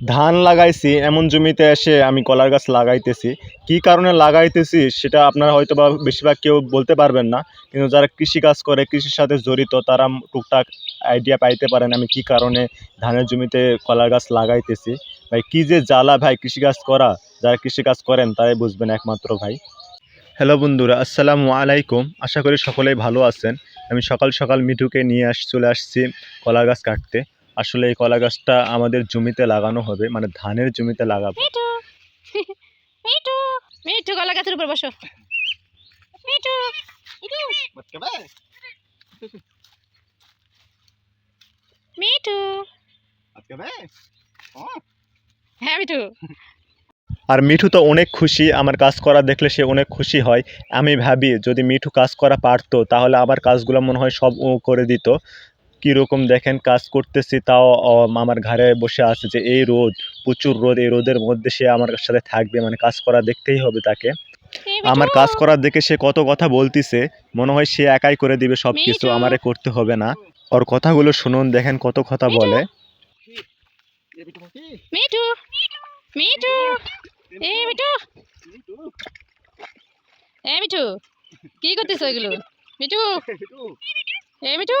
ধান লাগাইছি, এমন জমিতে এসে আমি কলার গাছ লাগাইতেছি। কি কারণে লাগাইতেছি সেটা আপনারা হয়তো বা বেশিরভাগ কেউ বলতে পারবেন না, কিন্তু যারা কৃষিকাজ করে, কৃষির সাথে জড়িত, তারা টুকটাক আইডিয়া পাইতে পারেন আমি কি কারণে ধানের জমিতে কলার গাছ লাগাইতেছি। ভাই, কি যে জ্বালা ভাই কৃষিকাজ করা, যারা কৃষিকাজ করেন তারাই বুঝবেন একমাত্র ভাই। হ্যালো বন্ধুরা, আসসালামু আলাইকুম। আশা করি সকলেই ভালো আছেন। আমি সকাল সকাল মিঠুকে নিয়ে আস, চলে আসছি কলা গাছ কাটতে। আসলে এই কলা গাছটা আমাদের জমিতে লাগানো হবে মানে ধানের জমিতে লাগাবো। মিঠু! কলা গাছের উপর বসো। মিঠু! মিঠু! হ্যাঁ মিঠু। আর মিঠু তো অনেক খুশি আমার কাজ করা দেখলে সে অনেক খুশি হয়। আমি ভাবি যদি মিঠু কাজ করা পারতো তাহলে আমার কাজগুলো মনে হয় সব ও করে দিত। কীরকম দেখেন কাজ করতেছি তাও আমার ঘরে বসে আছে যে এই রোদ প্রচুর রোদ এই রোদের মধ্যে সে আমার সাথে থাকবে মানে কাজ করা দেখতেই হবে তাকে। আমার কাজ করার দেখে সে কত কথা বলতিছে মনে হয় সে একাই করে দিবে সব কিছু আমারে করতে হবে না। ওর কথাগুলো শুনুন দেখেন কত কথা বলে। মিঠু মিঠু এই মিঠু। এই মিঠু। কি করতেছ এগুলো? মিঠু। এই মিঠু।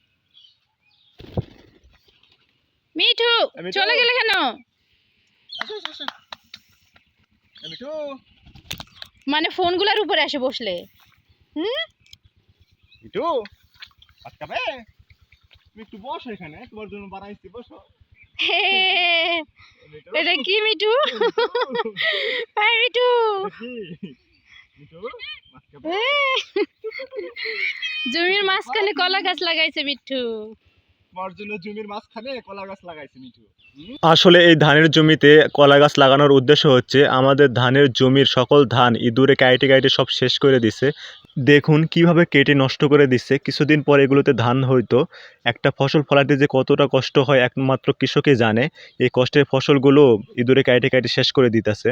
মিঠু। চলে গেলে কেন? মানে ফোনগুলোর উপরে এসে বসলে। হুম? মিঠু আটকাবে তুমি বসো এখানে তোমার জন্য বানাইছি বসো। হে, এটা কি মিঠু? হ্যাঁ মিঠু। জমির মাঝখানে কলা গাছ লাগাইছে মিঠু। আসলে এই ধানের জমিতে কলা গাছ লাগানোর উদ্দেশ্য হচ্ছে আমাদের ধানের জমির সকল ধান ইঁদুরে কাইটে কাইটে সব শেষ করে দিছে। দেখুন কীভাবে কেটে নষ্ট করে দিচ্ছে কিছুদিন পর এগুলোতে ধান হইতো। একটা ফসল ফলাতে যে কতটা কষ্ট হয় একমাত্র কৃষকে জানে। এই কষ্টের ফসলগুলো ইঁদুরে কাইটে কাইটে শেষ করে দিতেছে।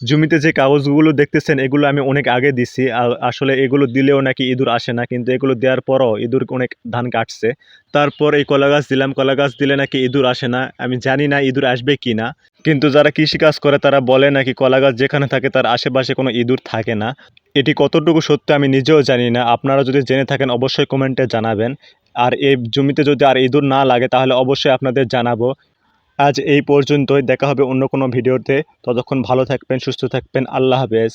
জমিতে যে কাগজগুলো দেখতেছেন, এগুলো আমি অনেক আগে দিছি। আসলে এগুলো দিলেও নাকি ইঁদুর আসে না, কিন্তু এগুলো দেওয়ার পরও ইঁদুর অনেক ধান কাটছে। তারপর এই কলা গাছ দিলাম, কলা গাছ দিলে নাকি ইঁদুর আসে না। আমি জানি না ইঁদুর আসবে কি না। কিন্তু যারা কৃষিকাজ করে, তারা বলে নাকি কলা গাছ যেখানে থাকে, তার আশেপাশে কোনো ইঁদুর থাকে না। এটি কতটুকু সত্য আমি নিজেও জানি না। আপনারা যদি জেনে থাকেন, অবশ্যই কমেন্টে জানাবেন। আর এই জমিতে যদি আর ইঁদুর না লাগে, তাহলে অবশ্যই আপনাদের জানাব। আজ এই পর্যন্তই। দেখা হবে অন্য কোনো ভিডিওতে। ততক্ষণ ভালো থাকবেন, সুস্থ থাকবেন। আল্লাহ হাফেজ।